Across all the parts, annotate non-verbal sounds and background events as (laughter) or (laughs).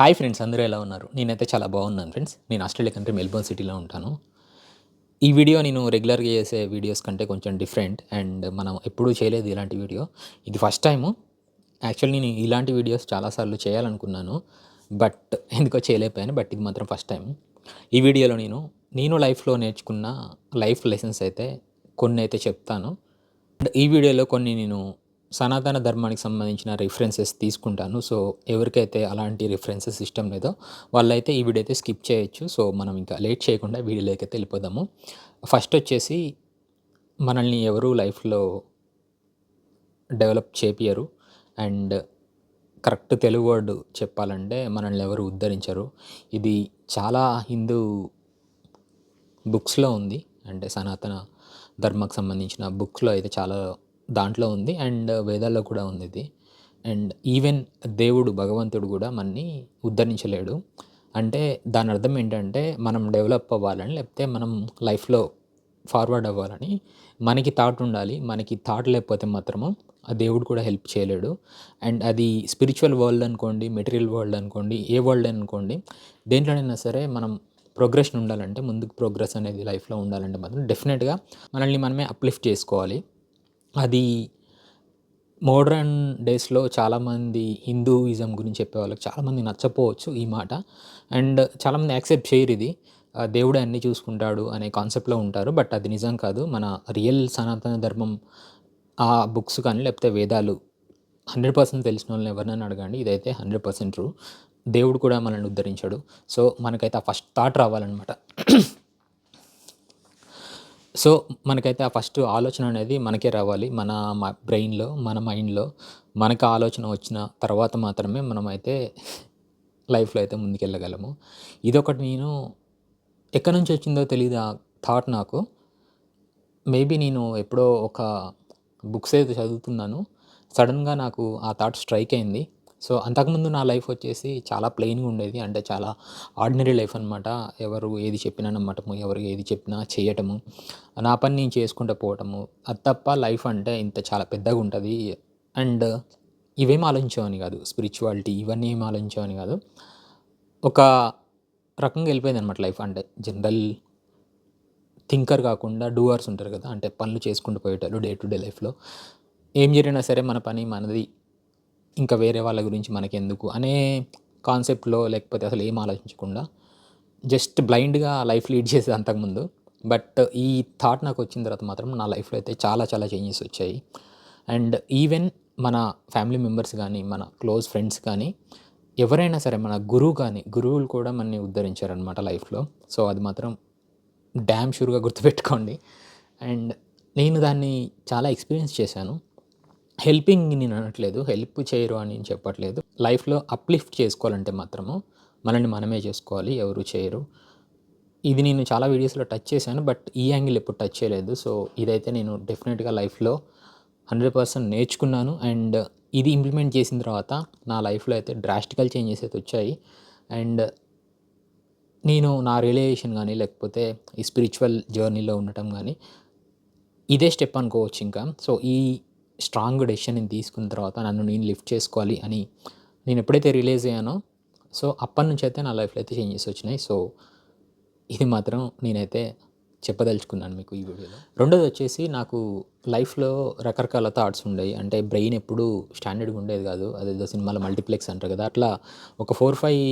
Hi friends అందరూ ఎలా ఉన్నారు? నేనైతే చాలా బాగున్నాను ఫ్రెండ్స్. నేను ఆస్ట్రేలియా కంట్రీ మెల్బోర్న్ సిటీలో ఉంటాను. ఈ వీడియో నేను రెగ్యులర్గా చేసే వీడియోస్ కంటే కొంచెం డిఫరెంట్ అండ్ మనం ఎప్పుడూ చేయలేదు ఇలాంటి వీడియో. ఇది ఫస్ట్ టైము. యాక్చువల్లీ నేను ఇలాంటి వీడియోస్ చాలాసార్లు చేయాలనుకున్నాను బట్ ఎందుకో చేయలేకపోయాను బట్ ఇది మాత్రం ఫస్ట్ టైం ఈ వీడియోలో నేను నేను లైఫ్లో నేర్చుకున్న లైఫ్ లెసన్స్ అయితే కొన్ని అయితే చెప్తాను. ఈ వీడియోలో కొన్ని నేను సనాతన ధర్మానికి సంబంధించిన రిఫరెన్సెస్ తీసుకుంటాను. సో ఎవరికైతే అలాంటి రిఫరెన్సెస్ ఇష్టం లేదో వాళ్ళైతే ఈ వీడియో అయితే స్కిప్ చేయొచ్చు. సో మనం ఇంకా లేట్ చేయకుండా వీడియోలోకి అయితే వెళ్ళిపోదాము. ఫస్ట్ వచ్చేసి మనల్ని ఎవరు లైఫ్లో డెవలప్ చేపియరు అండ్ కరెక్ట్ తెలుగు వర్డ్ చెప్పాలంటే మనల్ని ఎవరు ఉద్ధరించరు. ఇది చాలా హిందూ బుక్స్లో ఉంది. అంటే సనాతన ధర్మకు సంబంధించిన బుక్స్లో అయితే చాలా దాంట్లో ఉంది అండ్ వేదాల్లో కూడా ఉంది ఇది. అండ్ ఈవెన్ దేవుడు భగవంతుడు కూడా మనని ఉద్ధరించలేడు. అంటే దాని అర్థం ఏంటంటే మనం డెవలప్ అవ్వాలని లేకపోతే మనం లైఫ్లో ఫార్వర్డ్ అవ్వాలని మనకి థాట్ ఉండాలి. మనకి థాట్ లేకపోతే మాత్రము ఆ దేవుడు కూడా హెల్ప్ చేయలేడు. అండ్ అది స్పిరిచువల్ వరల్డ్ అనుకోండి మెటీరియల్ వరల్డ్ అనుకోండి ఏ వరల్డ్ అనుకోండి దేంట్లోనైనా సరే మనం ప్రోగ్రెషన్ ఉండాలంటే ముందుకు ప్రోగ్రెస్ అనేది లైఫ్లో ఉండాలంటే మాత్రం డెఫినెట్గా మనల్ని మనమే అప్లిఫ్ట్ చేసుకోవాలి. అది మోడ్రన్ డేస్లో చాలామంది హిందూయిజం గురించి చెప్పే వాళ్ళకి చాలామంది నచ్చపోవచ్చు ఈ మాట. అండ్ చాలామంది యాక్సెప్ట్ చేయరు ఇది. ఆ, దేవుడే అన్ని చూసుకుంటాడు అనే కాన్సెప్ట్లో ఉంటారు. బట్ అది నిజం కాదు. మన రియల్ సనాతన ధర్మం ఆ బుక్స్ కానీ లేకపోతే వేదాలు హండ్రెడ్ పర్సెంట్ తెలిసిన వాళ్ళని ఎవరినైనా అడగండి. ఇదైతే హండ్రెడ్ పర్సెంట్ ట్రూ. దేవుడు కూడా మనల్ని ఉద్ధరించాడు. సో మనకైతే ఆ ఫస్ట్ థాట్ రావాలన్నమాట. సో మనకైతే ఆ ఫస్ట్ ఆలోచన అనేది మనకే రావాలి. మన బ్రెయిన్లో మన మైండ్లో మనకు ఆలోచన వచ్చిన తర్వాత మాత్రమే మనమైతే లైఫ్లో అయితే ముందుకెళ్ళగలము. ఇదొకటి నేను ఎక్కడి నుంచి వచ్చిందో తెలియదు ఆ థాట్ నాకు. మేబీ నేను ఎప్పుడో ఒక బుక్స్ అయితే చదువుతున్నాను. సడన్గా నాకు ఆ థాట్ స్ట్రైక్ అయింది. సో అంతకుముందు నా లైఫ్ వచ్చేసి చాలా ప్లెయిన్గా ఉండేది. అంటే చాలా ఆర్డినరీ లైఫ్ అనమాట ఎవరు ఏది చెప్పినా నమ్మటము ఎవరు ఏది చెప్పినా చేయటము నా పని నేను చేసుకుంటూ పోవటము. అది తప్ప లైఫ్ అంటే ఇంత చాలా పెద్దగా ఉంటుంది. అండ్ ఇవేం ఆలోచించేవాని కాదు. స్పిరిచువాలిటీ ఇవన్నీ ఏం ఆలోచించేవాని కాదు. ఒక రకంగా వెళ్ళిపోయింది అనమాట లైఫ్. అంటే జనరల్ థింకర్ కాకుండా డూవర్స్ ఉంటారు కదా. అంటే పనులు చేసుకుంటూ పోయేటోళ్ళు డే టు డే లైఫ్లో. ఏం జరిగినా సరే మన పని మనది ఇంకా వేరే వాళ్ళ గురించి మనకెందుకు అనే కాన్సెప్ట్లో లేకపోతే అసలు ఏం ఆలోచించకుండా జస్ట్ బ్లైండ్గా లైఫ్ లీడ్ చేసేది అంతకుముందు. బట్ ఈ థాట్ నాకు వచ్చిన తర్వాత మాత్రం నా లైఫ్లో అయితే చాలా చాలా చేంజెస్ వచ్చాయి. అండ్ ఈవెన్ మన ఫ్యామిలీ మెంబర్స్ కానీ మన క్లోజ్ ఫ్రెండ్స్ కానీ ఎవరైనా సరే మన గురువు కానీ గురువులు కూడా మనని ఉద్ధరించారనమాట లైఫ్లో. సో అది మాత్రం డ్యామ్ షూర్గా గుర్తుపెట్టుకోండి. అండ్ నేను దాన్ని చాలా ఎక్స్పీరియన్స్ చేశాను. హెల్పింగ్ నేను అనట్లేదు హెల్ప్ చేయరు అని నేను చెప్పట్లేదు. లైఫ్లో అప్లిఫ్ట్ చేసుకోవాలంటే మాత్రము మనల్ని మనమే చేసుకోవాలి ఎవరు చేయరు. ఇది నేను చాలా వీడియోస్లో టచ్ చేశాను బట్ ఈ యాంగిల్ ఎప్పుడు టచ్ చేయలేదు. సో ఇదైతే నేను డెఫినెట్గా లైఫ్లో హండ్రెడ్ పర్సెంట్ నేర్చుకున్నాను. అండ్ ఇది ఇంప్లిమెంట్ చేసిన తర్వాత నా లైఫ్లో అయితే డ్రాస్టికల్ చేంజెస్ అయితే వచ్చాయి. అండ్ నేను నా రియలైజేషన్ కానీ లేకపోతే ఈ స్పిరిచువల్ జర్నీలో ఉండటం కానీ ఇదే స్టెప్ అనుకోవచ్చు ఇంకా. సో ఈ స్ట్రాంగ్ డెసిషన్ నేను తీసుకున్న తర్వాత నన్ను నేను లిఫ్ట్ చేసుకోవాలి అని నేను ఎప్పుడైతే రిలీజ్ అయ్యానో సో అప్పటి నుంచి అయితే నా లైఫ్లో అయితే చేంజెస్ వచ్చినాయి. సో ఇది మాత్రం నేనైతే చెప్పదలుచుకున్నాను మీకు ఈ వీడియోలో. రెండోది వచ్చేసి నాకు లైఫ్లో రకరకాల థాట్స్ ఉండేవి అంటే బ్రెయిన్ ఎప్పుడు స్టాండర్డ్గా ఉండేది కాదు. అదేదో సినిమాలో మల్టీప్లెక్స్ అంటారు కదా అట్లా ఒక ఫోర్ ఫైవ్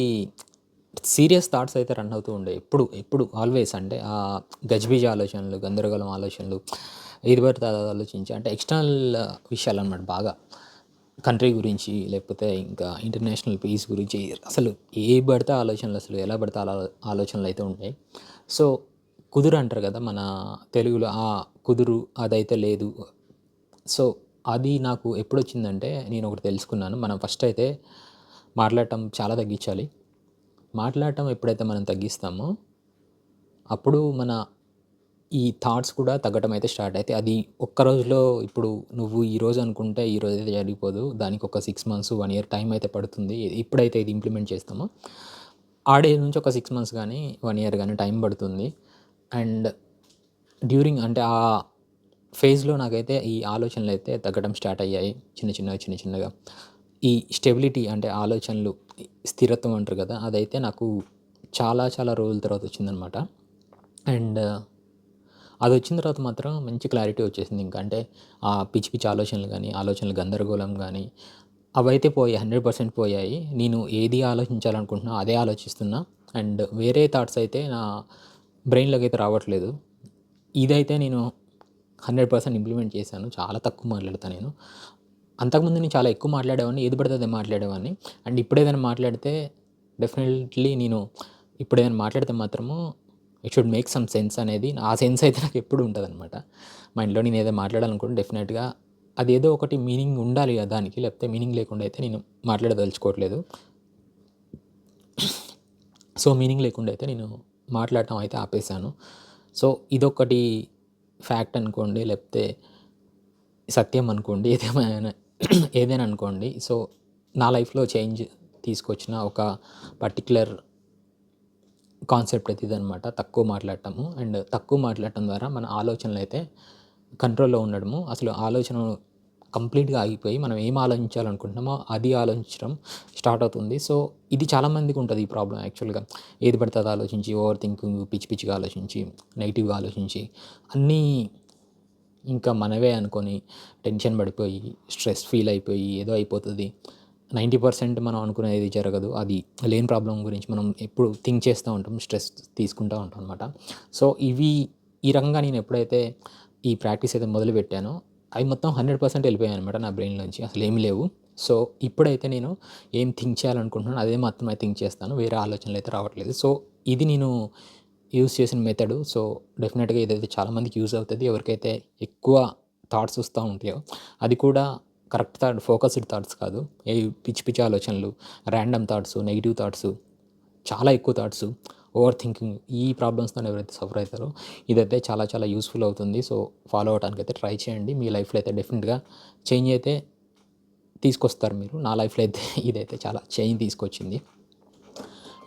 సీరియస్ థాట్స్ అయితే రన్ అవుతూ ఉండే. ఎప్పుడు ఎప్పుడు ఆల్వేస్ అంటే ఆ గజ్బిజ్ ఆలోచనలు గందరగోళం ఆలోచనలు ఇది పడితే ఆలోచించి అంటే ఎక్స్టర్నల్ విషయాలు అనమాట బాగా. కంట్రీ గురించి లేకపోతే ఇంకా ఇంటర్నేషనల్ పీస్ గురించి అసలు ఏ పడితే ఆలోచనలు అసలు ఎలా పడితే అలా ఆలోచనలు అయితే ఉంటాయి. సో కుదురు అంటారు కదా మన తెలుగులో ఆ కుదురు అదైతే లేదు. సో అది నాకు ఎప్పుడు వచ్చిందంటే నేను ఒకటి తెలుసుకున్నాను. మనం ఫస్ట్ అయితే మాట్లాడటం చాలా తగ్గించాలి. మాట్లాడటం ఎప్పుడైతే మనం తగ్గిస్తామో అప్పుడు మన ఈ థాట్స్ కూడా తగ్గటం అయితే స్టార్ట్ అయితే అది ఒక్క రోజులో ఇప్పుడు నువ్వు ఈ రోజు అనుకుంటే ఈ రోజు అయితే జరిగిపోదు. దానికి ఒక six months one year time అయితే పడుతుంది. ఇప్పుడైతే ఇది ఇంప్లిమెంట్ చేస్తామో ఆ డే నుంచి ఒక సిక్స్ మంత్స్ కానీ వన్ ఇయర్ కానీ టైం పడుతుంది. అండ్ డ్యూరింగ్ అంటే ఆ ఫేజ్లో నాకైతే ఈ ఆలోచనలు అయితే తగ్గడం స్టార్ట్ అయ్యాయి. చిన్న చిన్నగా చిన్న చిన్నగా. ఈ స్టెబిలిటీ అంటే ఆలోచనలు స్థిరత్వం అంటారు కదా అదైతే నాకు చాలా చాలా రోజుల తర్వాత వచ్చిందనమాట. అండ్ అది వచ్చిన తర్వాత మాత్రం మంచి క్లారిటీ వచ్చేసింది ఇంకా. అంటే ఆ పిచ్చి పిచ్చి ఆలోచనలు కానీ ఆలోచనలు గందరగోళం కానీ అవైతే పోయాయి హండ్రెడ్ పర్సెంట్ పోయాయి. నేను ఏది ఆలోచించాలనుకుంటున్నా అదే ఆలోచిస్తున్నా. అండ్ వేరే థాట్స్ అయితే నా బ్రెయిన్లోకి అయితే రావట్లేదు. ఇదైతే నేను హండ్రెడ్ పర్సెంట్ ఇంప్లిమెంట్ చేశాను. చాలా తక్కువ మాట్లాడతాను నేను. అంతకుముందు నేను చాలా ఎక్కువ మాట్లాడేవాడిని ఏది పడితే అదే మాట్లాడేవాడిని. అండ్ ఇప్పుడు ఏదైనా మాట్లాడితే డెఫినెట్లీ నేను ఇప్పుడు ఏదైనా మాట్లాడితే మాత్రము it should make some sense అనేది ఆ సెన్స్ అయితే నాకు ఎప్పుడు ఉంటుంది అనమాట మైండ్లో నేను ఏదో మాట్లాడాలనుకుంటే డెఫినెట్గా అది ఏదో ఒకటి మీనింగ్ ఉండాలి కదా దానికి లేకపోతే మీనింగ్ లేకుండా అయితే నేను మాట్లాడదలుచుకోవట్లేదు. సో మీనింగ్ లేకుండా అయితే నేను మాట్లాడటం అయితే ఆపేశాను. సో ఇదొకటి ఫ్యాక్ట్ అనుకోండి లేకపోతే సత్యం అనుకోండి ఏదేమైనా ఏదైనా అనుకోండి. సో నా లైఫ్లో చేంజ్ తీసుకొచ్చిన ఒక పర్టిక్యులర్ కాన్సెప్ట్ అయితే ఇదనమాట తక్కువ మాట్లాడటము. అండ్ తక్కువ మాట్లాడటం ద్వారా మన ఆలోచనలు అయితే కంట్రోల్లో ఉండడము. అసలు ఆలోచన కంప్లీట్గా ఆగిపోయి మనం ఏం ఆలోచించాలనుకుంటున్నామో అది ఆలోచించడం స్టార్ట్ అవుతుంది. సో ఇది చాలామందికి ఉంటుంది ఈ ప్రాబ్లం యాక్చువల్గా. ఏది పడితే అది ఆలోచించి ఓవర్ థింకింగ్ పిచ్చి పిచ్చిగా ఆలోచించి నెగిటివ్గా ఆలోచించి అన్నీ ఇంకా మనవే అనుకొని టెన్షన్ పడిపోయి స్ట్రెస్ ఫీల్ అయిపోయి ఏదో అయిపోతుంది. నైంటీ పర్సెంట్ మనం అనుకునేది జరగదు. అది లేని ప్రాబ్లం గురించి మనం ఎప్పుడు థింక్ చేస్తూ ఉంటాం స్ట్రెస్ తీసుకుంటూ ఉంటాం అనమాట సో ఇవి ఈ రకంగా నేను ఎప్పుడైతే ఈ ప్రాక్టీస్ అయితే మొదలు పెట్టానో అవి మొత్తం హండ్రెడ్ పర్సెంట్ వెళ్ళిపోయాయి అనమాట నా బ్రెయిన్ నుంచి. అసలు ఏమి లేవు. సో ఇప్పుడైతే నేను ఏం థింక్ చేయాలనుకుంటున్నాను అదే మాత్రమే థింక్ చేస్తాను. వేరే ఆలోచనలు అయితే రావట్లేదు. సో ఇది నేను యూస్ చేసిన మెథడ్ సో డెఫినెట్గా ఇదైతే చాలామందికి యూజ్ అవుతుంది. ఎవరికైతే ఎక్కువ థాట్స్ వస్తూ ఉంటాయో అది కూడా కరెక్ట్ థాట్ ఫోకస్డ్ థాట్స్ కాదు. ఏ పిచ్చి పిచ్చి ఆలోచనలు ర్యాండమ్ థాట్స్ నెగిటివ్ థాట్స్ చాలా ఎక్కువ థాట్స్ ఓవర్ థింకింగ్ ఈ ప్రాబ్లమ్స్తో ఎవరైతే సఫర్ అవుతారో ఇదైతే చాలా చాలా యూస్ఫుల్ అవుతుంది. సో ఫాలో అవడానికి అయితే ట్రై చేయండి. మీ లైఫ్లో అయితే డెఫినెట్గా చేంజ్ అయితే తీసుకొస్తారు మీరు. నా లైఫ్లో అయితే (laughs) ఇదైతే చాలా చేంజ్ తీసుకొచ్చింది.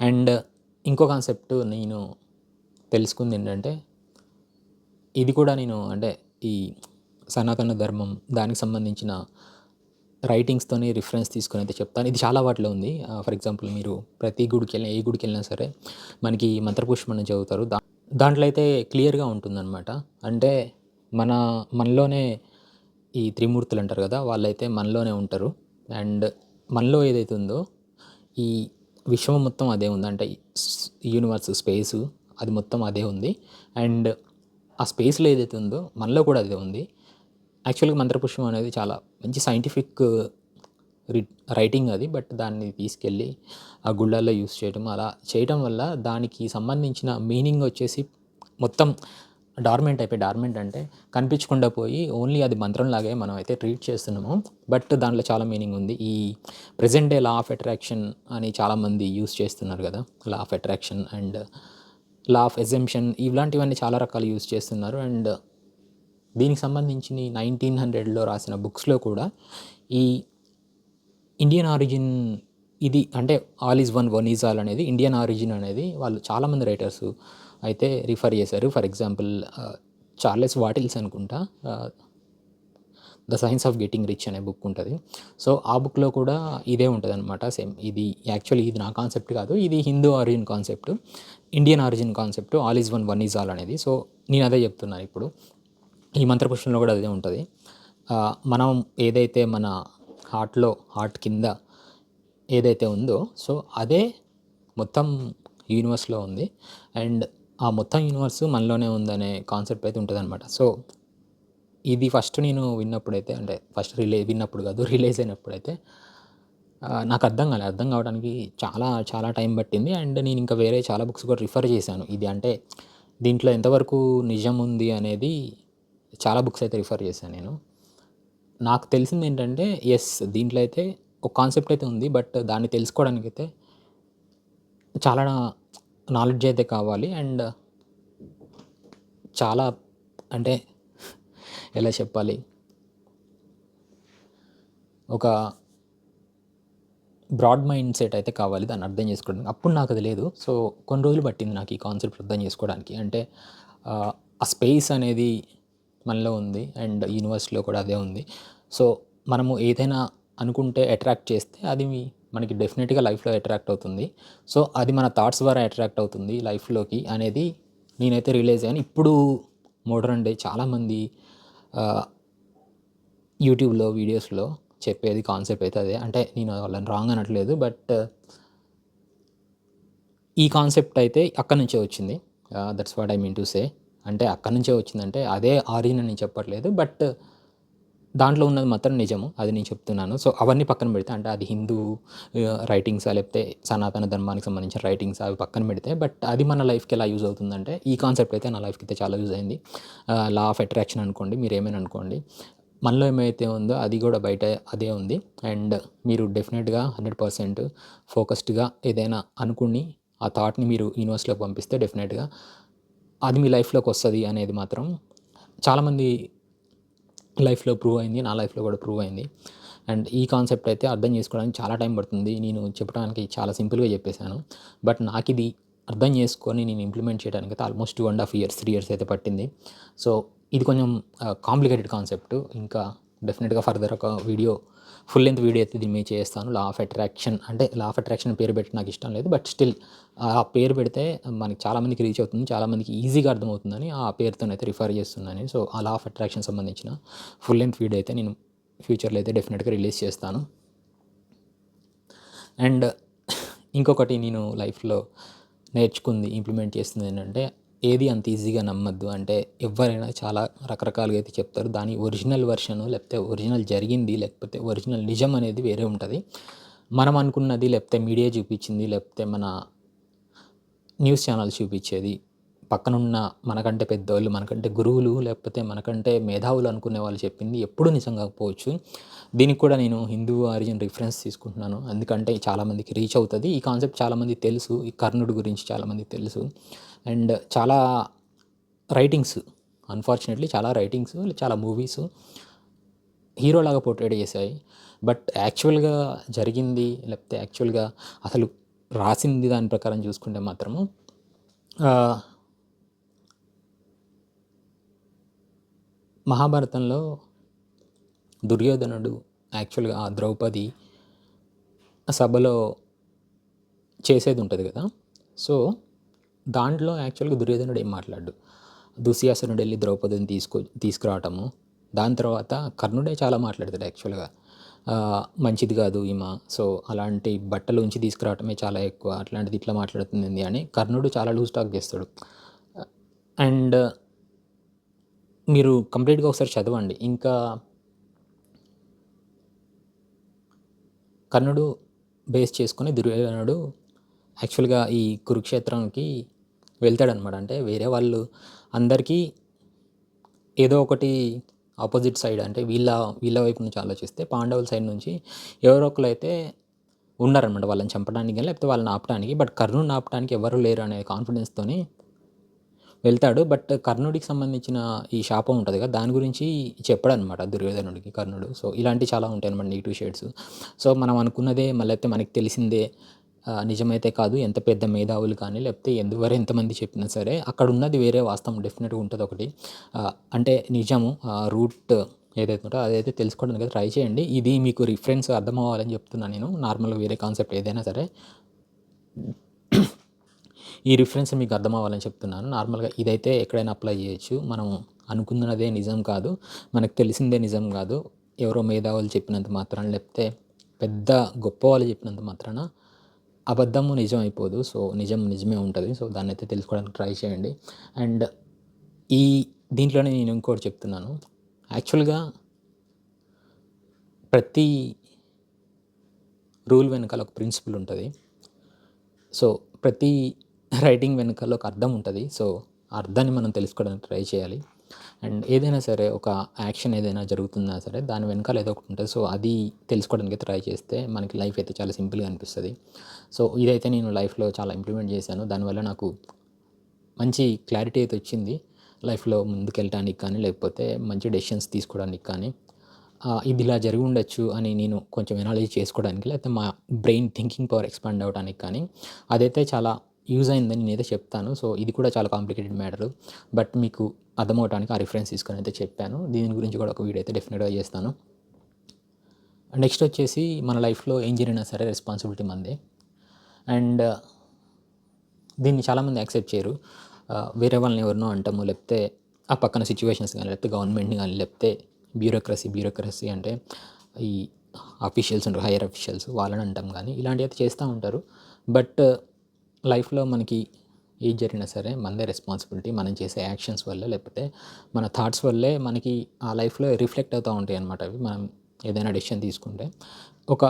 అండ్ ఇంకో కాన్సెప్ట్ నేను తెలుసుకుంది ఏంటంటే ఇది కూడా నేను అంటే ఈ సనాతన ధర్మం దానికి సంబంధించిన రైటింగ్స్తోని రిఫరెన్స్ తీసుకొని అయితే చెప్తాను. ఇది చాలా వాటిలో ఉంది. ఫర్ ఎగ్జాంపుల్ మీరు ప్రతి గుడికి వెళ్ళినా ఏ గుడికి వెళ్ళినా సరే మనకి మంత్రపుష్పం చదువుతారు దా దాంట్లో అయితే క్లియర్గా ఉంటుందన్నమాట. అంటే మన మనలోనే ఈ త్రిమూర్తులు అంటారు కదా వాళ్ళైతే మనలోనే ఉంటారు. అండ్ మనలో ఏదైతే ఉందో ఈ విశ్వం మొత్తం అదే ఉంది. అంటే యూనివర్స్ స్పేసు అది మొత్తం అదే ఉంది. అండ్ ఆ స్పేస్లో ఏదైతే ఉందో మనలో కూడా అదే ఉంది. యాక్చువల్గా మంత్రపుష్పం అనేది చాలా మంచి సైంటిఫిక్ రి రైటింగ్ అది. బట్ దాన్ని తీసుకెళ్ళి ఆ గుళ్ళల్లో యూస్ చేయడం అలా చేయడం వల్ల దానికి సంబంధించిన మీనింగ్ వచ్చేసి మొత్తం డార్మెంట్ అయిపోయి డార్మెంట్ అంటే కనిపించకుండా పోయి ఓన్లీ అది మంత్రంలాగే మనం అయితే ట్రీట్ చేస్తున్నాము. బట్ దాంట్లో చాలా మీనింగ్ ఉంది. ఈ present day law of attraction అని చాలామంది యూస్ చేస్తున్నారు కదా. Law of attraction and law of assumption ఇలాంటివన్నీ చాలా రకాలు యూస్ చేస్తున్నారు. అండ్ దీనికి సంబంధించి నైన్టీన్ హండ్రెడ్లో రాసిన బుక్స్లో కూడా ఈ ఇండియన్ ఆరిజిన్ ఇది అంటే all is one one is all అనేది ఇండియన్ ఆరిజిన్ అనేది వాళ్ళు చాలామంది రైటర్స్ అయితే రిఫర్ చేశారు. ఫర్ ఎగ్జాంపుల్ చార్లెస్ వాటిల్స్ అనుకుంటా the science of getting rich అనే బుక్ ఉంటుంది. సో ఆ బుక్లో కూడా ఇదే ఉంటుంది అనమాట సేమ్ ఇది యాక్చువల్లీ ఇది నా కాన్సెప్ట్ కాదు ఇది Hindu origin concept Indian origin concept all is one one is all అనేది. సో నేను అదే చెప్తున్నాను ఇప్పుడు. ఈ మంత్రపుష్పంలో కూడా అదే ఉంటుంది. మనం ఏదైతే మన హార్ట్లో హార్ట్ కింద ఏదైతే ఉందో సో అదే మొత్తం యూనివర్స్లో ఉంది. అండ్ ఆ మొత్తం యూనివర్స్ మనలోనే ఉందనే కాన్సెప్ట్ అయితే ఉంటుంది అనమాట సో ఇది ఫస్ట్ నేను విన్నప్పుడైతే అంటే ఫస్ట్ రిలే విన్నప్పుడు కాదు (laughs) రిలీజ్ అయినప్పుడైతే నాకు అర్థం కాలేదు అర్థం కావడానికి చాలా చాలా టైం పట్టింది. అండ్ నేను ఇంకా వేరే చాలా బుక్స్ కూడా రిఫర్ చేశాను. ఇది అంటే దీంట్లో ఎంతవరకు నిజం ఉంది అనేది చాలా బుక్స్ అయితే రిఫర్ చేశాను నేను. నాకు తెలిసింది ఏంటంటే ఎస్ దీంట్లో అయితే ఒక కాన్సెప్ట్ అయితే ఉంది బట్ దాన్ని తెలుసుకోవడానికి అయితే చాలా నాలెడ్జ్ అయితే కావాలి. అండ్ చాలా అంటే ఎలా చెప్పాలి? ఒక బ్రాడ్ మైండ్ సెట్ అయితే కావాలి దాన్ని అర్థం చేసుకోవడానికి. అప్పుడు నాకు అది లేదు. సో కొన్ని రోజులు పట్టింది నాకు ఈ కాన్సెప్ట్ అర్థం చేసుకోవడానికి. అంటే ఆ స్పేస్ అనేది మనలో ఉంది అండ్ యూనివర్స్లో కూడా అదే ఉంది. సో మనము ఏదైనా అనుకుంటే అట్రాక్ట్ చేస్తే అది మీ మనకి డెఫినెట్గా లైఫ్లో అట్రాక్ట్ అవుతుంది. సో అది మన థాట్స్ ద్వారా అట్రాక్ట్ అవుతుంది లైఫ్లోకి అనేది నేనైతే రియలైజ్ అయ్యాను. ఇప్పుడు మోడర్న్ డే చాలామంది యూట్యూబ్లో వీడియోస్లో చెప్పేది కాన్సెప్ట్ అయితే అదే అంటే నేను వాళ్ళని రాంగ్ అనట్లేదు బట్ uh, ఈ కాన్సెప్ట్ అయితే అక్కడి నుంచే వచ్చింది. That's what I mean to say అంటే అక్కడి నుంచే వచ్చిందంటే అదే ఆరిజిన్ అని నేను చెప్పట్లేదు బట్ uh, దాంట్లో ఉన్నది మాత్రం నిజము. అది నేను చెప్తున్నాను. సో అవన్నీ పక్కన పెడితే అంటే అది హిందూ uh, రైటింగ్స్ లేకపోతే సనాతన ధర్మానికి సంబంధించిన రైటింగ్స్ అవి పక్కన పెడితే బట్ అది మన లైఫ్కి ఎలా యూజ్ అవుతుందంటే ఈ కాన్సెప్ట్ అయితే నా లైఫ్కి అయితే చాలా యూజ్ అయింది. లా ఆఫ్ అట్రాక్షన్ అనుకోండి మీరు ఏమైనా అనుకోండి. మనలో ఏమైతే ఉందో అది కూడా బయట అదే ఉంది. అండ్ మీరు డెఫినెట్గా హండ్రెడ్ పర్సెంట్ ఫోకస్డ్గా ఏదైనా అనుకుని ఆ థాట్ని మీరు యూనివర్స్లోకి పంపిస్తే డెఫినెట్గా అది మీ లైఫ్లోకి వస్తుంది అనేది మాత్రం చాలామంది లైఫ్లో ప్రూవ్ అయింది నా లైఫ్లో కూడా ప్రూవ్ అయింది. అండ్ ఈ కాన్సెప్ట్ అయితే అర్థం చేసుకోవడానికి చాలా టైం పడుతుంది. నేను చెప్పడానికి చాలా సింపుల్గా చెప్పేశాను. బట్ నాకు ఇది అర్థం చేసుకొని నేను ఇంప్లిమెంట్ చేయడానికి అయితే almost two and half years three years అయితే పట్టింది. సో ఇది కొంచెం కాంప్లికేటెడ్ కాన్సెప్ట్ ఇంకా డెఫినెట్గా ఫర్దర్ ఒక వీడియో ఫుల్ లెంత్ వీడియో అయితే దీని మీద చేస్తాను. లా ఆఫ్ అట్రాక్షన్ అంటే లా ఆఫ్ అట్రాక్షన్ పేరు పెట్టి నాకు ఇష్టం లేదు. బట్ స్టిల్ ఆ పేరు పెడితే మనకి చాలామందికి రీచ్ అవుతుంది. చాలామందికి ఈజీగా అర్థమవుతుందని ఆ పేరుతోనైతే రిఫర్ చేస్తున్నాను సో ఆ లా ఆఫ్ అట్రాక్షన్ సంబంధించిన ఫుల్ లెంత్ వీడియో అయితే నేను ఫ్యూచర్లో అయితే డెఫినెట్గా రిలీజ్ చేస్తాను. అండ్ ఇంకొకటి నేను లైఫ్లో నేర్చుకుంది ఇంప్లిమెంట్ చేస్తుంది ఏంటంటే ఏది అంత ఈజీగా నమ్మద్దు. అంటే ఎవరైనా చాలా రకరకాలుగా అయితే చెప్తారు. దాని ఒరిజినల్ వర్షను లేకపోతే ఒరిజినల్ జరిగింది లేకపోతే ఒరిజినల్ నిజం అనేది వేరే ఉంటుంది. మనం అనుకున్నది లేకపోతే మీడియా చూపించింది లేకపోతే మన న్యూస్ ఛానల్ చూపించేది పక్కనున్న మనకంటే పెద్దవాళ్ళు మనకంటే గురువులు లేకపోతే మనకంటే మేధావులు అనుకునే వాళ్ళు చెప్పింది ఎప్పుడు నిజం కాకపోవచ్చు దీనికి కూడా నేను హిందూ ఆరిజిన్ రిఫరెన్స్ తీసుకుంటున్నాను. ఎందుకంటే చాలామందికి రీచ్ అవుతుంది. ఈ కాన్సెప్ట్ చాలామంది తెలుసు. ఈ కర్ణుడి గురించి చాలామంది తెలుసు. అండ్ చాలా రైటింగ్స్ అన్ఫార్చునేట్లీ చాలా రైటింగ్స్ చాలా మూవీస్ హీరోలాగా పోర్ట్రేట్ చేశాయి. బట్ యాక్చువల్గా జరిగింది లేకపోతే యాక్చువల్గా అసలు రాసింది దాని ప్రకారం చూసుకుంటే మాత్రము మహాభారతంలో దుర్యోధనుడు యాక్చువల్గా ఆ ద్రౌపది సభలో చేసేది ఉంటుంది కదా. సో దాంట్లో యాక్చువల్గా దుర్యోధనుడు ఏం మాట్లాడు? దుశ్యాసనుడు వెళ్ళి ద్రౌపదిని తీసుకు తీసుకురావటము. దాని తర్వాత కర్ణుడే చాలా మాట్లాడతాడు యాక్చువల్గా. మంచిది కాదు ఈమె. సో అలాంటి బట్టలు ఉంచి తీసుకురావటమే చాలా ఎక్కువ. అట్లాంటిది ఇట్లా మాట్లాడుతుంది అని కర్ణుడు చాలా లూజ్ టాక్ చేస్తాడు. అండ్ మీరు కంప్లీట్గా ఒకసారి చదవండి. ఇంకా కర్ణుడు బేస్ చేసుకొని దుర్యోధనుడు యాక్చువల్గా ఈ కురుక్షేత్రంకి వెళ్తాడనమాట అంటే వేరే వాళ్ళు అందరికీ ఏదో ఒకటి ఆపోజిట్ సైడ్ అంటే వీళ్ళ వీళ్ళ వైపు నుంచి ఆలోచిస్తే పాండవుల సైడ్ నుంచి ఎవరో ఒకరు అయితే ఉన్నారనమాట వాళ్ళని చంపడానికి లేకపోతే వాళ్ళని ఆపడానికి బట్ కర్ణుడిని ఆపడానికి ఎవరు లేరు అనే కాన్ఫిడెన్స్తోని వెళ్తాడు. బట్ కర్ణుడికి సంబంధించిన ఈ శాపం ఉంటుంది కదా దాని గురించి చెప్పాడు అనమాట దుర్యోధనుడికి కర్ణుడు. సో ఇలాంటివి చాలా ఉంటాయి అనమాట నెగిటివ్ షేడ్స్. సో మనం అనుకున్నదే మళ్ళీ అయితే మనకి తెలిసిందే నిజమైతే కాదు ఎంత పెద్ద మేధావులు కానీ లేకపోతే ఎందువరే ఎంతమంది చెప్పినా సరే అక్కడ ఉన్నది వేరే వాస్తవం డెఫినెట్గా ఉంటుంది ఒకటి. అంటే నిజము రూట్ ఏదైతే ఉంటుందో అదైతే తెలుసుకోవడానికి ట్రై చేయండి. ఇది మీకు రిఫరెన్స్ అర్థం అవ్వాలని చెప్తున్నాను నేను నార్మల్గా వేరే కాన్సెప్ట్ ఏదైనా సరే ఈ రిఫరెన్స్ మీకు అర్థం అవ్వాలని చెప్తున్నాను నార్మల్గా ఇదైతే ఎక్కడైనా అప్లై చేయొచ్చు. మనం అనుకున్నదే నిజం కాదు. మనకు తెలిసిందే నిజం కాదు. ఎవరో మేధావులు చెప్పినంత మాత్రాన లేకపోతే పెద్ద గొప్ప వాళ్ళు చెప్పినంత మాత్రాన అబద్ధము నిజం అయిపోదు సో నిజం నిజమే ఉంటుంది. సో దాన్ని అయితే తెలుసుకోవడానికి ట్రై చేయండి. అండ్ ఈ దీంట్లోనే నేను ఇంకోటి చెప్తున్నాను. యాక్చువల్గా ప్రతి రూల్ వెనకాల ఒక ప్రిన్సిపల్ ఉంటుంది. సో ప్రతి రైటింగ్ వెనకాల ఒక అర్థం ఉంటుంది. సో ఆ అర్థాన్ని మనం తెలుసుకోవడానికి ట్రై చేయాలి. అండ్ ఏదైనా సరే ఒక యాక్షన్ ఏదైనా జరుగుతున్నా సరే దాని వెనకాల ఏదో ఒకటి ఉంటుంది. సో అది తెలుసుకోవడానికి ట్రై చేస్తే మనకి లైఫ్ అయితే చాలా సింపుల్గా అనిపిస్తుంది. సో ఇదైతే నేను లైఫ్లో చాలా ఇంప్లిమెంట్ చేశాను. దానివల్ల నాకు మంచి క్లారిటీ అయితే వచ్చింది. లైఫ్లో ముందుకెళ్ళడానికి కానీ లేకపోతే మంచి డెసిషన్స్ తీసుకోవడానికి కానీ ఇది ఇలా జరిగి ఉండొచ్చు అని నేను కొంచెం ఎనాలజీ చేసుకోవడానికి లేకపోతే మా బ్రెయిన్ థింకింగ్ పవర్ ఎక్స్పాండ్ అవ్వడానికి కానీ అదైతే చాలా యూజ్ అయిందని నేనైతే చెప్తాను సో ఇది కూడా చాలా కాంప్లికేటెడ్ మ్యాటర్ బట్ మీకు అర్థమవడానికి ఆ రిఫరెన్స్ తీసుకొని అయితే చెప్పాను దీని గురించి కూడా ఒక వీడియో అయితే డెఫినెట్గా చేస్తాను నెక్స్ట్ వచ్చేసి మన లైఫ్‌లో ఏం జరిగినా సరే రెస్పాన్సిబిలిటీ మందే అండ్ దీన్ని చాలామంది యాక్సెప్ట్ చేయరు. వేరే వాళ్ళని ఎవరినో అంటాము. లేకపోతే ఆ పక్కన సిచ్యువేషన్స్ కానీ లేకపోతే గవర్నమెంట్‌ని కానీ లేకపోతే బ్యూరోక్రసీ, బ్యూరోక్రసీ అంటే ఈ అఫీషియల్స్ ఉంటారు. హైయర్ అఫీషియల్స్ వాళ్ళని అంటాం ఇలాంటివి అయితే చేస్తూ ఉంటారు. బట్ లైఫ్‌లో మనకి ఏది జరిగినా సరే మనదే రెస్పాన్సిబిలిటీ. మనం చేసే యాక్షన్స్ వల్ల లేకపోతే మన థాట్స్ వల్లే మనకి ఆ లైఫ్‌లో రిఫ్లెక్ట్ అవుతూ ఉంటాయి అనమాట అవి. మనం ఏదైనా డెసిషన్ తీసుకుంటే. ఒక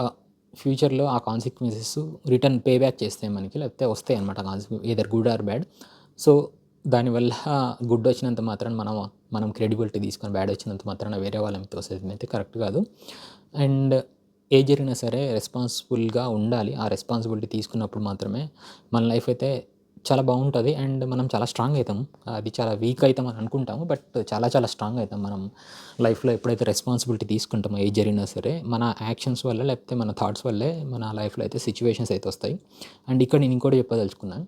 ఫ్యూచర్‌లో ఆ కాన్సిక్వెన్సెస్ రిటర్న్ పే బ్యాక్ చేస్తాయి మనకి. లేకపోతే వస్తాయి అనమాట consequence either good or bad. So, దానివల్ల గుడ్ వచ్చినంత మాత్రం మనం మనం క్రెడిబిలిటీ తీసుకొని బ్యాడ్ వచ్చినంత మాత్రాన వేరే వాళ్ళ మీద అయితే కరెక్ట్ కాదు. అండ్ ఏది జరిగినా సరే రెస్పాన్సిబుల్‌గా ఉండాలి. ఆ రెస్పాన్సిబిలిటీ తీసుకున్నప్పుడు మాత్రమే మన లైఫ్ అయితే చాలా బాగుంటుంది అండ్ మనం చాలా స్ట్రాంగ్ అవుతాం అది చాలా వీక్ అవుతాం అని అనుకుంటాము. బట్ చాలా చాలా స్ట్రాంగ్ అవుతాం మనం లైఫ్‌లో ఎప్పుడైతే రెస్పాన్సిబిలిటీ తీసుకుంటామో ఏది జరిగినా సరే మన యాక్షన్స్ వల్ల లేకపోతే మన థాట్స్ వల్లే మన లైఫ్‌లో అయితే సిచ్యువేషన్స్ అయితే వస్తాయి. అండ్ ఇక్కడ నేను ఇంకోటి చెప్పదలుచుకున్నాను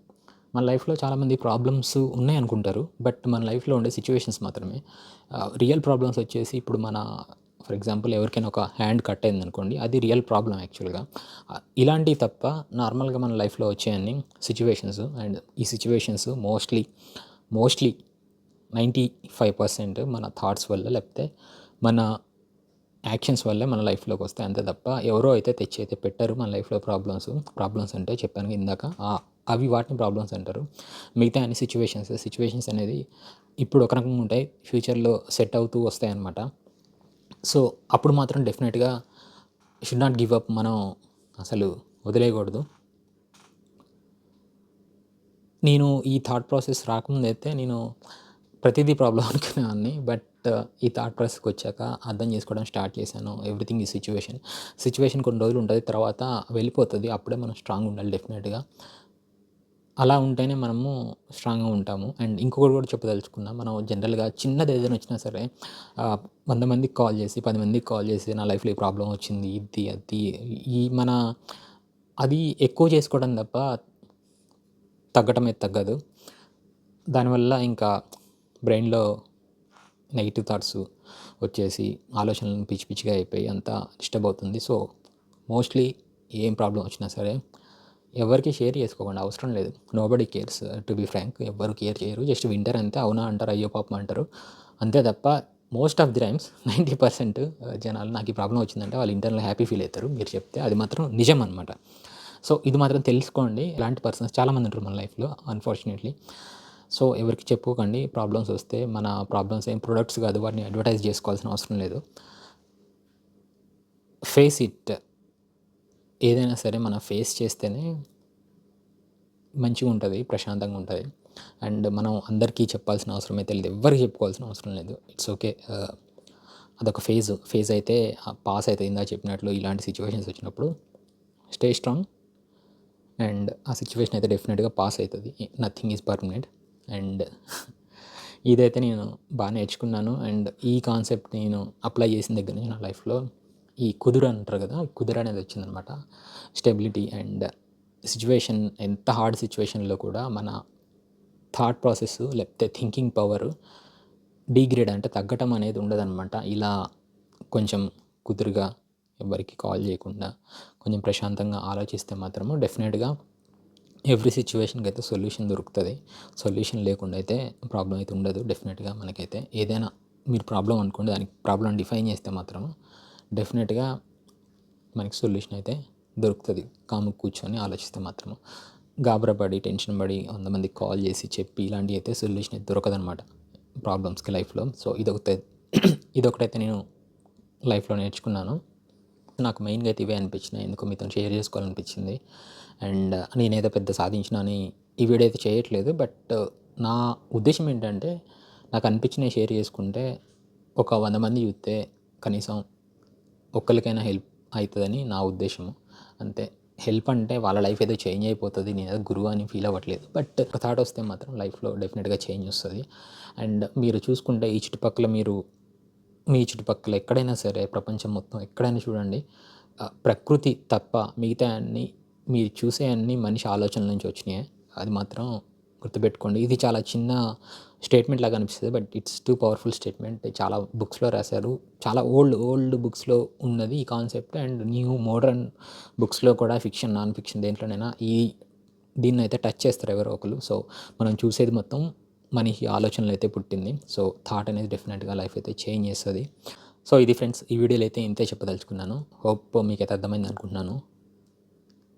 మన లైఫ్‌లో చాలామంది ప్రాబ్లమ్స్ ఉన్నాయి అనుకుంటారు బట్ మన లైఫ్‌లో ఉండే సిచ్యువేషన్స్ మాత్రమే. రియల్ ప్రాబ్లమ్స్ వచ్చేసి ఇప్పుడు మన ఫర్ ఎగ్జాంపుల్ ఎవరికైనా ఒక హ్యాండ్ కట్ అయింది అనుకోండి అది రియల్ ప్రాబ్లం యాక్చువల్‌గా. ఇలాంటివి తప్ప నార్మల్‌గా మన లైఫ్‌లో వచ్చేయన్ని సిచ్యువేషన్స్ అండ్ ఈ సిచ్యువేషన్స్ మోస్ట్‌లీ, మోస్ట్‌లీ 95% మన థాట్స్ వల్ల లేకపోతే మన యాక్షన్స్ వల్లే మన లైఫ్‌లోకి వస్తాయి. అంతే తప్ప ఎవరో అయితే తెచ్చి అయితే పెట్టరు మన లైఫ్‌లో ప్రాబ్లమ్స్. ప్రాబ్లమ్స్ అంటే చెప్పాను ఇందాక అవి వాటిని ప్రాబ్లమ్స్ అంటారు. మిగతా అన్ని సిచ్యువేషన్స్ సిచ్యువేషన్స్ అనేది ఇప్పుడు ఒక రకంగా ఉంటాయి. ఫ్యూచర్‌లో సెట్ అవుతూ వస్తాయన్నమాట. సో, అప్పుడు మాత్రం డెఫినెట్గా షుడ్ నాట్ గివ్ అప్. మనం అసలు వదిలేయకూడదు. నేను ఈ థాట్ ప్రాసెస్ రాకముందైతే నేను ప్రతిదీ ప్రాబ్లమ్ అనుకునేవాడిని. బట్ uh, ఈ థాట్ ప్రాసెస్‌కి వచ్చాక అర్థం చేసుకోవడం స్టార్ట్ చేశాను. ఎవ్రీథింగ్ ఈ సిచ్యువేషన్ సిచ్యువేషన్ కొన్ని రోజులు ఉంటుంది తర్వాత వెళ్ళిపోతుంది అప్పుడే మనం స్ట్రాంగ్ ఉండాలి డెఫినెట్గా అలా ఉంటేనే మనము స్ట్రాంగ్‌గా ఉంటాము. అండ్ ఇంకొకటి కూడా చెప్పదలుచుకున్నా. మనం జనరల్‌గా చిన్నది ఏదైనా వచ్చినా సరే వంద మందికి కాల్ చేసి, పది మందికి కాల్ చేసి నా లైఫ్‌లో ఈ ప్రాబ్లం వచ్చింది. ఇది, అది ఈ మన అది ఎక్కువ చేసుకోవడం తప్ప తగ్గటమే తగ్గదు. దానివల్ల ఇంకా బ్రెయిన్‌లో నెగిటివ్ థాట్స్ వచ్చేసి ఆలోచనలు పిచ్చి పిచ్చిగా అయిపోయి అంతా డిస్టర్బ్ అవుతుంది. సో, మోస్ట్‌లీ ఏం ప్రాబ్లం వచ్చినా సరే ఎవరికీ షేర్ చేసుకోకండి. అవసరం లేదు. Nobody cares to be frank. ఎవరు కేర్ చేయరు. జస్ట్ వింటర్ అంతే. అవునా అంటారు. అయ్యో పాపం అంటారు. అంతే తప్ప మోస్ట్ ఆఫ్ ది టైమ్స్ 90% జనాలు నాకు ఈ ప్రాబ్లమ్ వచ్చిందంటే వాళ్ళు ఇంటర్నల్ హ్యాపీ ఫీల్ అవుతారు మీరు చెప్తే అది మాత్రం నిజం అనమాట. సో, ఇది మాత్రం తెలుసుకోండి. ఇలాంటి పర్సన్స్ చాలామంది ఉంటారు మన లైఫ్‌లో అన్‌ఫార్చునేట్‌లీ. సో, ఎవరికి చెప్పుకోకండి. ప్రాబ్లమ్స్ వస్తే మన ప్రాబ్లమ్స్ ఏం ప్రొడక్ట్స్ కాదు. వాటిని అడ్వర్టైజ్ చేసుకోవాల్సిన అవసరం లేదు. Face it. ఏదైనా సరే మనం ఫేస్ చేస్తేనే మంచిగా ఉంటుంది ప్రశాంతంగా ఉంటుంది అండ్ మనం అందరికీ చెప్పాల్సిన అవసరం అయితే లేదు. ఎవ్వరికీ చెప్పుకోవాల్సిన అవసరం లేదు. It's okay. అదొక ఫేజ్. ఫేజ్ అయితే పాస్ అవుతుంది ఇందా చెప్పినట్లు ఇలాంటి సిచ్యువేషన్స్ వచ్చినప్పుడు స్టే స్ట్రాంగ్. అండ్ ఆ సిచ్యువేషన్ అయితే డెఫినెట్గా పాస్ అవుతుంది నథింగ్ ఈజ్ పర్మనెంట్. అండ్ (laughs) ఇదైతే నేను బాగా నేర్చుకున్నాను. అండ్ ఈ కాన్సెప్ట్ నేను అప్లై చేసిన దగ్గర నుంచి నా లైఫ్‌లో ఈ కుదురు అంటారు కదా! కుదురు అనేది వచ్చిందనమాట. స్టెబిలిటీ అండ్ సిచ్యువేషన్ ఎంత హార్డ్ సిచ్యువేషన్లో కూడా మన థాట్ ప్రాసెస్ లేకపోతే థింకింగ్ పవర్ డిగ్రేడ్ అంటే తగ్గటం అనేది ఉండదనమాట. ఇలా కొంచెం కుదురుగా ఎవరికి కాల్ చేయకుండా కొంచెం ప్రశాంతంగా ఆలోచిస్తే మాత్రము డెఫినెట్గా ఎవ్రీ సిచ్యువేషన్కి అయితే సొల్యూషన్ దొరుకుతుంది సొల్యూషన్ లేకుండా అయితే ప్రాబ్లం అయితే ఉండదు. డెఫినెట్గా మనకైతే ఏదైనా మీరు ప్రాబ్లం అనుకోండి. దానికి ప్రాబ్లం డిఫైన్ చేస్తే మాత్రం డెఫినెట్గా మనకి సొల్యూషన్ అయితే దొరుకుతుంది కాము కూర్చొని ఆలోచిస్తే మాత్రము. గాబరా పడి, టెన్షన్ పడి 100 కాల్ చేసి చెప్పి ఇలాంటివి అయితే సొల్యూషన్ అయితే దొరకదనమాట ప్రాబ్లమ్స్‌కి లైఫ్‌లో. సో, ఇదొకటి ఇదొకటైతే నేను లైఫ్‌లో నేర్చుకున్నాను. నాకు మెయిన్‌గా అయితే ఇవే అనిపించినాయి. ఎందుకో మీతో షేర్ చేసుకోవాలనిపించింది. అండ్ నేనేదో పెద్ద సాధించిన అని ఈ వీడియో అయితే చేయట్లేదు. బట్ నా ఉద్దేశం ఏంటంటే నాకు అనిపించినవి షేర్ చేసుకుంటే ఒక వంద మంది చూస్తే కనీసం ఒక్కరికైనా హెల్ప్ అవుతుందని నా ఉద్దేశము. అంతే. హెల్ప్ అంటే వాళ్ళ లైఫ్ ఏదో చేంజ్ అయిపోతది. నేనేదో గురువు అని ఫీల్ అవ్వట్లేదు. బట్ ఒక థాట్ వస్తే మాత్రం లైఫ్‌లో డెఫినెట్గా చేంజ్ వస్తుంది అండ్ మీరు చూసుకుంటే ఈ చుట్టుపక్కల మీరు మీ చుట్టుపక్కల ఎక్కడైనా సరే ప్రపంచం మొత్తం ఎక్కడైనా చూడండి. ప్రకృతి తప్ప మిగతా అన్ని మీరు చూసేయన్నీ మనిషి ఆలోచనల నుంచి వచ్చినాయి అది మాత్రం గుర్తుపెట్టుకోండి ఇది చాలా చిన్న స్టేట్మెంట్ లాగా అనిపిస్తుంది but it's too powerful statement. చాలా బుక్స్లో రాశారు. చాలా ఓల్డ్ ఓల్డ్ బుక్స్లో ఉన్నది ఈ కాన్సెప్ట్ అండ్ న్యూ మోడర్న్ బుక్స్లో కూడా ఫిక్షన్ నాన్ ఫిక్షన్ దేంట్లోనైనా ఈ దీన్ని అయితే టచ్ చేస్తారు ఎవరో ఒకరు. సో మనం చూసేది మొత్తం మనకి ఆలోచనలు అయితే పుట్టింది. సో థాట్ అనేది డెఫినెట్గా లైఫ్ అయితే చేంజ్ చేస్తుంది. సో ఇది ఫ్రెండ్స్ ఈ వీడియోలో అయితే ఇంతే చెప్పదలుచుకున్నాను. హోప్ మీకు అయితే అర్థమైంది అనుకుంటున్నాను.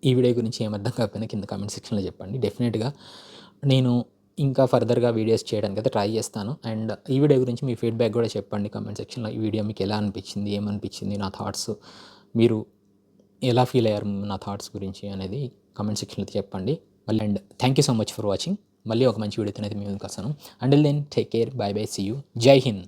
ఈ వీడియో గురించి ఏం అర్థం కాకపోయినా కింద కామెంట్ సెక్షన్లో చెప్పండి. డెఫినెట్గా నేను ఇంకా ఫర్దర్గా వీడియోస్ చేయడానికి అయితే ట్రై చేస్తాను. అండ్ ఈ వీడియో గురించి మీ ఫీడ్బ్యాక్ కూడా చెప్పండి కమెంట్ సెక్షన్లో ఈ వీడియో మీకు ఎలా అనిపించింది? ఏమనిపించింది? నా థాట్స్ మీరు ఎలా ఫీల్ అయ్యారు? నా థాట్స్ గురించి అనేది కమెంట్ సెక్షన్లో చెప్పండి. మళ్ళీ and thank you so much for watching మళ్ళీ ఒక మంచి వీడియోతో అయితే మేము కలిసాను and then take care bye bye see you Jai Hind